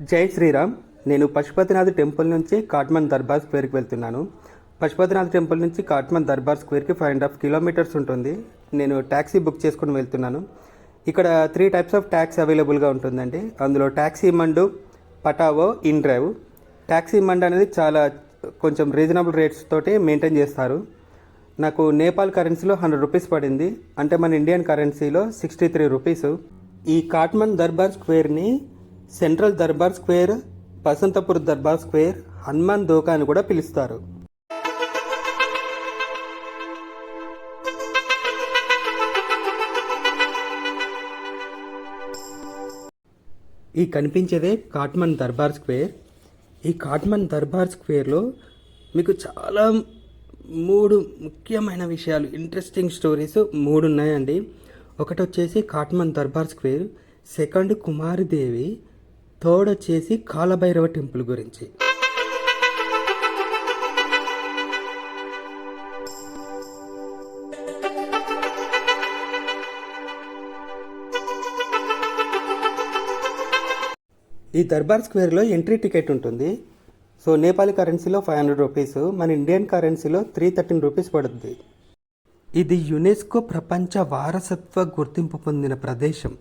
జై శ్రీరామ్. నేను పశుపతినాథ్ టెంపుల్ నుంచి కాట్మన్ దర్బార్ స్క్వేర్కి వెళ్తున్నాను. పశుపతినాథ్ టెంపుల్ నుంచి కాట్మన్ దర్బార్ స్క్వేర్కి ఫైవ్ అండ్ హాఫ్ కిలోమీటర్స్ ఉంటుంది. నేను ట్యాక్సీ బుక్ చేసుకుని వెళ్తున్నాను. ఇక్కడ త్రీ టైప్స్ ఆఫ్ ట్యాక్సీ అవైలబుల్గా ఉంటుందండి. అందులో ట్యాక్సీ మండు పటావో ఇన్ డ్రైవ్. ట్యాక్సీ మండ్ అనేది చాలా కొంచెం రీజనబుల్ రేట్స్ తోటి మెయింటైన్ చేస్తారు. నాకు నేపాల్ కరెన్సీలో హండ్రెడ్ రూపీస్ పడింది. అంటే మన ఇండియన్ కరెన్సీలో సిక్స్టీ త్రీ రూపీస్. ఈ Kathmandu Durbar స్క్వేర్ని central Durbar square Basantapur Durbar square Hanuman Dhoka అని కూడా పిలుస్తారు. ఈ కనిపించేదే కాట్మన్ దర్బార్ స్క్వేర్. ఈ కాట్మన్ దర్బార్ స్క్వేర్లో మీకు చాలా మూడు ముఖ్యమైన విషయాలు ఇంట్రెస్టింగ్ స్టోరీస్ మూడు ఉన్నాయండి ఒకటి వచ్చేసి Kathmandu Durbar square second Kumaridevi third వచ్చేసి కాలభైరవ టెంపుల్ గురించి. ఈ దర్బార్ స్క్వేర్లో ఎంట్రీ టికెట్ ఉంటుంది. సో నేపాలి కరెన్సీలో ఫైవ్ హండ్రెడ్ రూపీస్ మన ఇండియన్ కరెన్సీలో త్రీ థర్టీన్ రూపీస్ పడుతుంది ఇది యునెస్కో ప్రపంచ వారసత్వ గుర్తింపు పొందిన ప్రదేశం.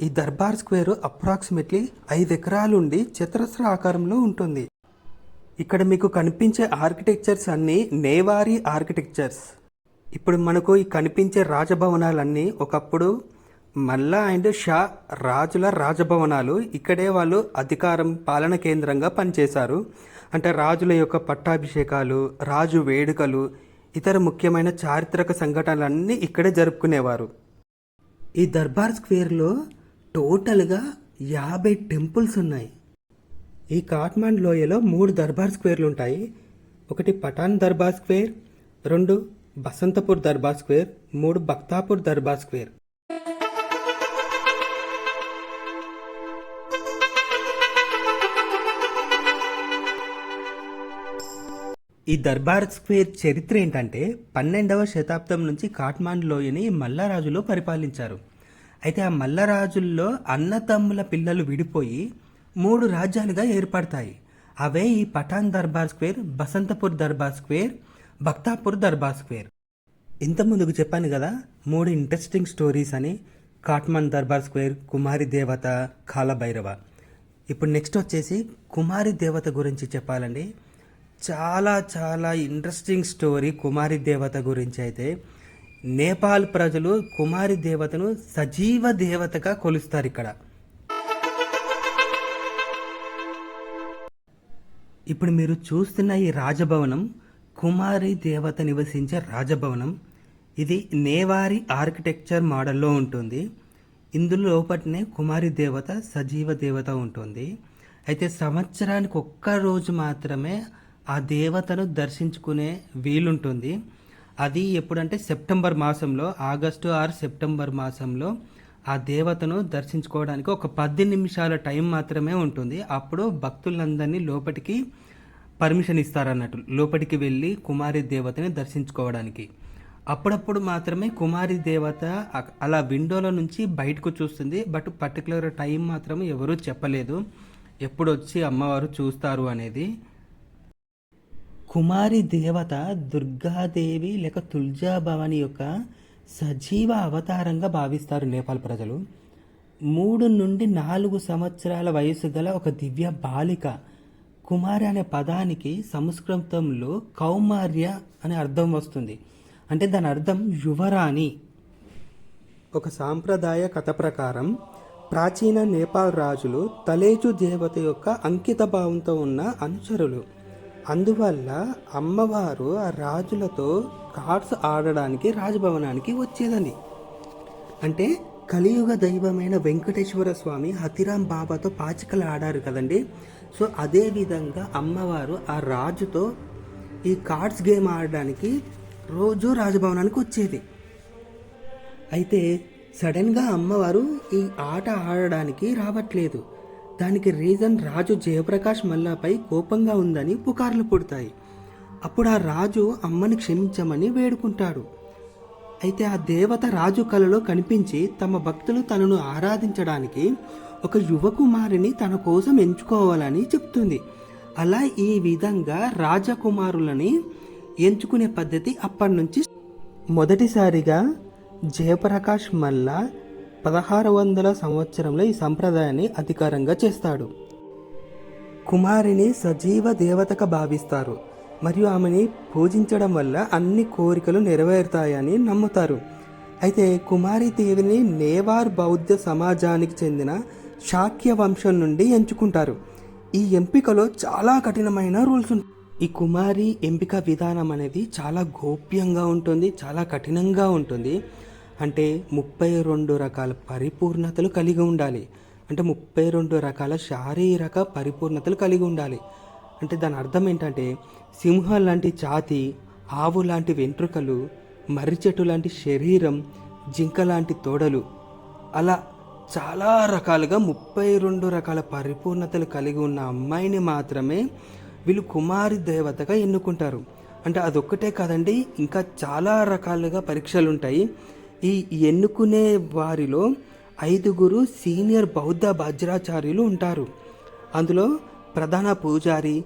ఈ దర్బార్ స్క్వేర్ అప్రాక్సిమేట్లీ ఐదు ఎకరాలుండి చతురస్ర ఆకారంలో ఉంటుంది. ఇక్కడ మీకు కనిపించే ఆర్కిటెక్చర్స్ అన్నీ నేవారీ ఆర్కిటెక్చర్స్. ఇప్పుడు మనకు ఈ కనిపించే రాజభవనాలన్నీ ఒకప్పుడు మల్లా అండ్ షా రాజుల రాజభవనాలు. ఇక్కడే వాళ్ళు అధికారం పాలన కేంద్రంగా పనిచేశారు. అంటే రాజుల యొక్క పట్టాభిషేకాలు రాజు వేడుకలు ఇతర ముఖ్యమైన చారిత్రక సంఘటనలన్నీ ఇక్కడే జరుపుకునేవారు. ఈ దర్బార్ స్క్వేర్లో టోటల్గా యాభై టెంపుల్స్ ఉన్నాయి. ఈ కాట్మాండ్ లోయలో మూడు దర్బార్ స్క్వేర్లు ఉంటాయి. ఒకటి పఠాన్ దర్బార్ స్క్వేర్ రెండు బసంతపూర్ దర్బార్ స్క్వేర్ మూడు బక్తాపూర్ దర్బార్ స్క్వేర్. ఈ దర్బార్ స్క్వేర్ చరిత్ర ఏంటంటే పన్నెండవ శతాబ్దం నుంచి కాట్మాండ్ లోయని మల్లారాజులు పరిపాలించారు. అయితే ఆ మల్లరాజుల్లో అన్నతమ్ముల పిల్లలు విడిపోయి మూడు రాజ్యాలుగా ఏర్పడతాయి. అవే ఈ Patan Durbar square Basantapur Durbar square Bhaktapur Durbar square. ఇంత ముందుకు చెప్పాను కదా మూడు ఇంట్రెస్టింగ్ స్టోరీస్ అని కాట్మన్ దర్బార్ స్క్వేర్ కుమారి దేవత కాలభైరవ. ఇప్పుడు నెక్స్ట్ వచ్చేసి కుమారి దేవత గురించి చెప్పాలండి. చాలా చాలా ఇంట్రెస్టింగ్ స్టోరీ కుమారి దేవత గురించి అయితే. నేపాల్ ప్రజలు కుమారి దేవతను సజీవ దేవతగా కొలుస్తారు ఇక్కడ. ఇప్పుడు మీరు చూస్తున్న ఈ రాజభవనం కుమారి దేవత నివసించే రాజభవనం. ఇది నేవారి ఆర్కిటెక్చర్ మోడల్లో ఉంటుంది. ఇందులో లోపటనే కుమారి దేవత సజీవ దేవత ఉంటుంది. అయితే సంవత్సరానికి ఒక్క రోజు మాత్రమే ఆ దేవతను దర్శించుకునే వీలుంటుంది. అది ఎప్పుడంటే సెప్టెంబర్ మాసంలో ఆగస్టు ఆర్ సెప్టెంబర్ మాసంలో ఆ దేవతను దర్శించుకోవడానికి ఒక పది నిమిషాల టైం మాత్రమే ఉంటుంది. అప్పుడు భక్తులందరినీ లోపలికి పర్మిషన్ ఇస్తారన్నట్టు లోపలికి వెళ్ళి కుమారి దేవతని దర్శించుకోవడానికి. అప్పుడప్పుడు మాత్రమే కుమారి దేవత అలా విండోలో నుంచి బయటకు చూస్తుంది. బట్ పర్టికులర్ టైం మాత్రం ఎవరూ చెప్పలేదు. ఎప్పుడు వచ్చి అమ్మవారు చూస్తారు అనేది. కుమారి దేవత దుర్గాదేవి లేక తుల్జాభవాని యొక్క సజీవ అవతారంగా భావిస్తారు నేపాల్ ప్రజలు. మూడు నుండి నాలుగు సంవత్సరాల వయసు గల ఒక దివ్య బాలిక కుమారి అనే పదానికి సంస్కృతంలో కౌమార్య అనే అర్థం వస్తుంది. అంటే దాని అర్థం యువరాణి. ఒక సాంప్రదాయ కథ ప్రకారం ప్రాచీన నేపాల్ రాజులు తలేజు దేవత యొక్క అంకిత భావంతో ఉన్న అనుచరులు. అందువల్ల అమ్మవారు ఆ రాజులతో కార్డ్స్ ఆడడానికి రాజభవనానికి వచ్చేదని. అంటే కలియుగ దైవమైన వెంకటేశ్వర స్వామి హతిరాం బాబాతో పాచికలు ఆడారు కదండి. సో అదే విధంగా అమ్మవారు ఆ రాజుతో ఈ కార్డ్స్ గేమ్ ఆడడానికి రోజు రాజభవనానికి వచ్చేది. అయితే సడన్గా అమ్మవారు ఈ ఆట ఆడడానికి రావట్లేదు. దానికి రీజన్ రాజు జయప్రకాష్ మల్లాపై కోపంగా ఉందని పుకార్లు పుడతాయి. అప్పుడు ఆ రాజు అమ్మని క్షమించమని వేడుకుంటాడు. అయితే ఆ దేవత రాజు కలలో కనిపించి తమ భక్తులు తనను ఆరాధించడానికి ఒక యువకుమారిని తన కోసం ఎంచుకోవాలని చెప్తుంది. అలా ఈ విధంగా రాజకుమారులని ఎంచుకునే పద్ధతి అప్పటి నుంచి మొదటిసారిగా జయప్రకాష్ మల్లా పదహారు వందల సంవత్సరంలో ఈ సంప్రదాయాన్ని అధికారంగా చేస్తాడు. కుమారిని సజీవ దేవతగా భావిస్తారు. మరియు ఆమెని పూజించడం వల్ల అన్ని కోరికలు నెరవేరుతాయని నమ్ముతారు. అయితే కుమారి దేవిని నేవార్ బౌద్ధ సమాజానికి చెందిన శాక్య వంశం నుండి ఎంచుకుంటారు. ఈ ఎంపికలో చాలా కఠినమైన రూల్స్ ఉంటాయి ఈ కుమారి ఎంపిక విధానం అనేది చాలా గోప్యంగా ఉంటుంది చాలా కఠినంగా ఉంటుంది. అంటే ముప్పై రెండు రకాల పరిపూర్ణతలు కలిగి ఉండాలి. అంటే ముప్పై రెండు రకాల శారీరక పరిపూర్ణతలు కలిగి ఉండాలి. అంటే దాని అర్థం ఏంటంటే సింహం లాంటి ఛాతి ఆవు లాంటి వెంట్రుకలు మర్రి చెట్టు లాంటి శరీరం జింక లాంటి తోడలు. అలా చాలా రకాలుగా ముప్పై రెండు రకాల పరిపూర్ణతలు కలిగి ఉన్న అమ్మాయిని మాత్రమే వీళ్ళు కుమారి దేవతగా ఎన్నుకుంటారు. అంటే అదొక్కటే కాదండి ఇంకా చాలా రకాలుగా పరీక్షలు ఉంటాయి ఈ ఎన్నుకునే వారిలో ఐదుగురు సీనియర్ బౌద్ధ వజ్రాచార్యులు ఉంటారు. అందులో ప్రధాన పూజారి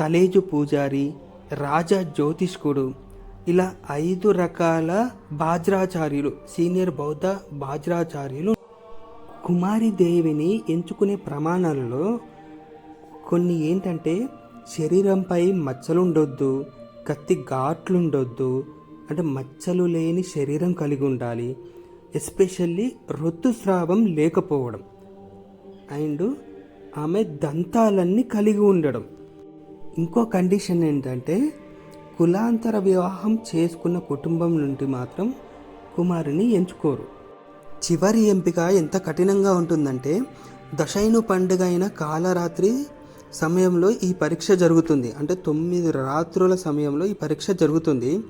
తలేజు పూజారి రాజా జ్యోతిష్కుడు ఇలా ఐదు రకాల బాజ్రాచార్యులు సీనియర్ బౌద్ధ బాజ్రాచార్యులు కుమారి దేవిని ఎంచుకునే ప్రమాణాలలో కొన్ని ఏంటంటే శరీరంపై మచ్చలు ఉండొద్దు కత్తి ఘాట్లుండొద్దు అంటే మచ్చలు లేని శరీరం కలిగి ఉండాలి ఎస్పెషల్లీ ఋతుస్రావం లేకపోవడం. అండ్ ఆమె దంతాలన్నీ కలిగి ఉండడం. ఇంకో కండిషన్ ఏంటంటే కులాంతర వివాహం చేసుకున్న కుటుంబం నుండి మాత్రం కుమారుని ఎంచుకోరు. చివరి ఎంపిక ఎంత కఠినంగా ఉంటుందంటే దశైను పండుగ అయిన కాలరాత్రి సమయంలో ఈ పరీక్ష జరుగుతుంది. అంటే తొమ్మిది రాత్రుల సమయంలో ఈ పరీక్ష జరుగుతుంది.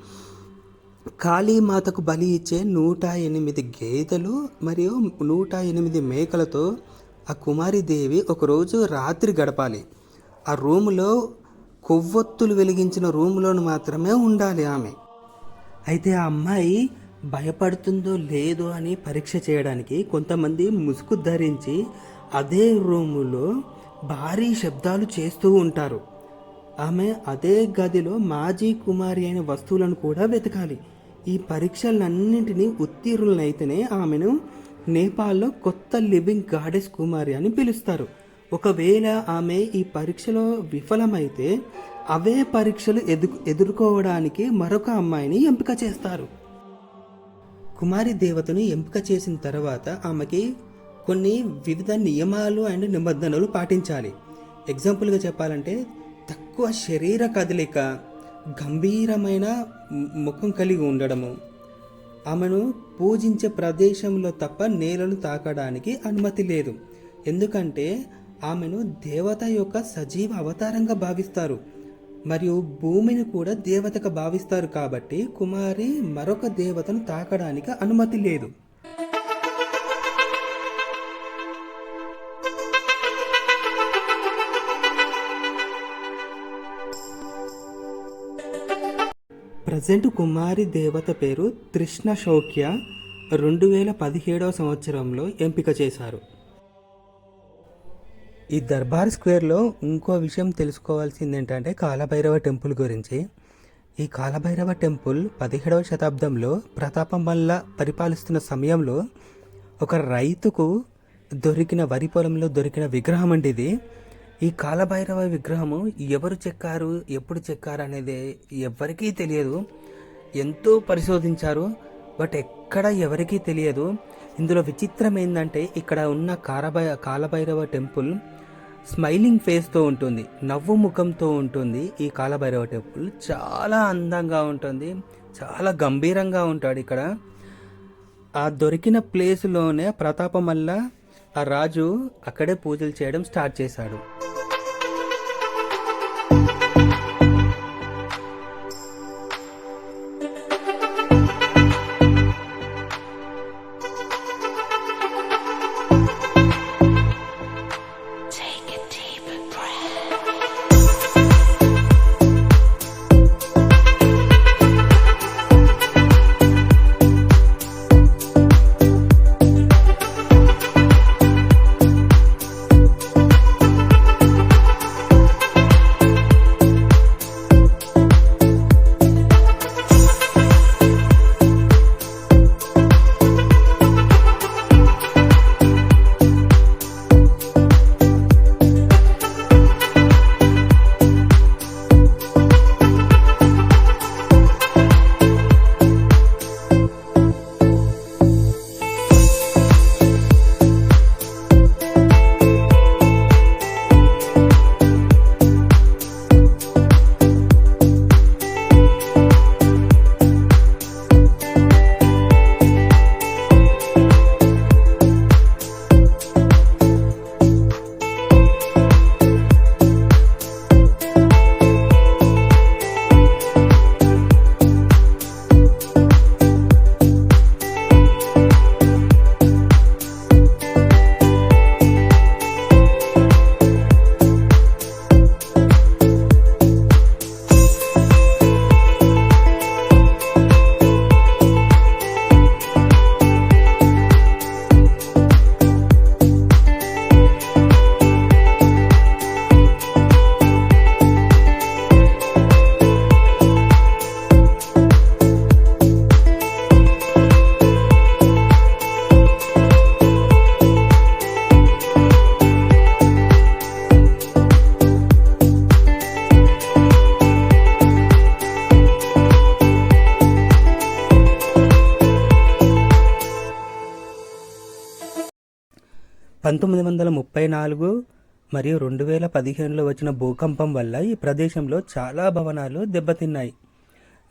కాళీమాతకు బలి ఇచ్చే నూట ఎనిమిది గేదెలు మరియు నూట ఎనిమిది మేకలతో ఆ కుమారిదేవి ఒకరోజు రాత్రి గడపాలి. ఆ రూములో కొవ్వొత్తులు వెలిగించిన రూములోను మాత్రమే ఉండాలి ఆమె. అయితే ఆ అమ్మాయి భయపడుతుందో లేదో అని పరీక్ష చేయడానికి కొంతమంది ముసుగు ధరించి అదే రూములో భారీ శబ్దాలు చేస్తూ ఉంటారు. ఆమె అదే గదిలో మాజీ కుమారి అయిన వస్తువులను కూడా వెతకాలి. ఈ పరీక్షలన్నింటినీ ఉత్తీర్ణులైతేనే ఆమెను నేపాల్లో కొత్త లివింగ్ గాడెస్ కుమారి అని పిలుస్తారు. ఒకవేళ ఆమె ఈ పరీక్షలో విఫలమైతే అవే పరీక్షలు ఎదు ఎదుర్కోవడానికి మరొక అమ్మాయిని ఎంపిక చేస్తారు. కుమారి దేవతను ఎంపిక చేసిన తర్వాత ఆమెకి కొన్ని వివిధ నియమాలు అండ్ నిబంధనలు పాటించాలి. ఎగ్జాంపుల్గా చెప్పాలంటే తక్కువ శరీర కదలిక గంభీరమైన ముఖం కలిగి ఉండడము. ఆమెను పూజించే ప్రదేశంలో తప్ప నేలను తాకడానికి అనుమతి లేదు. ఎందుకంటే ఆమెను దేవత యొక్క సజీవ అవతారంగా భావిస్తారు. మరియు భూమిని కూడా దేవతగా భావిస్తారు కాబట్టి కుమారి మరొక దేవతను తాకడానికి అనుమతి లేదు. ప్రజెంట్ కుమారి దేవత పేరు తృష్ణ శౌక్య రెండు వేల పదిహేడవ సంవత్సరంలో ఎంపిక చేశారు. ఈ దర్బార్ స్క్వేర్లో ఇంకో విషయం తెలుసుకోవాల్సింది ఏంటంటే కాలభైరవ టెంపుల్ గురించి. ఈ కాలభైరవ టెంపుల్ పదిహేడవ శతాబ్దంలో ప్రతాపం వల్ల పరిపాలిస్తున్న సమయంలో ఒక రైతుకు దొరికిన వరి పొలంలో దొరికిన విగ్రహం అండి ఇది. ఈ కాలభైరవ విగ్రహము ఎవరు చెక్కారు ఎప్పుడు చెక్కారు అనేది ఎవరికీ తెలియదు. ఎంతో పరిశోధించారు బట్ ఎక్కడ ఎవరికీ తెలియదు. ఇందులో విచిత్రం ఏంటంటే ఇక్కడ ఉన్న కాలభై కాలభైరవ టెంపుల్ స్మైలింగ్ ఫేస్తో ఉంటుంది నవ్వు ముఖంతో ఉంటుంది. ఈ కాలభైరవ టెంపుల్ చాలా అందంగా ఉంటుంది చాలా గంభీరంగా ఉంటాడు ఇక్కడ. ఆ దొరికిన ప్లేస్లోనే ప్రతాపమల్ల ఆ రాజు అక్కడే పూజలు చేయడం స్టార్ట్ చేశాడు. పంతొమ్మిది వందల ముప్పై నాలుగు మరియు రెండు వేల పదిహేనులో వచ్చిన భూకంపం వల్ల ఈ ప్రదేశంలో చాలా భవనాలు దెబ్బతిన్నాయి.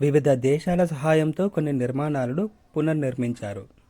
వివిధ దేశాల సహాయంతో కొన్ని నిర్మాణాలను పునర్నిర్మించారు.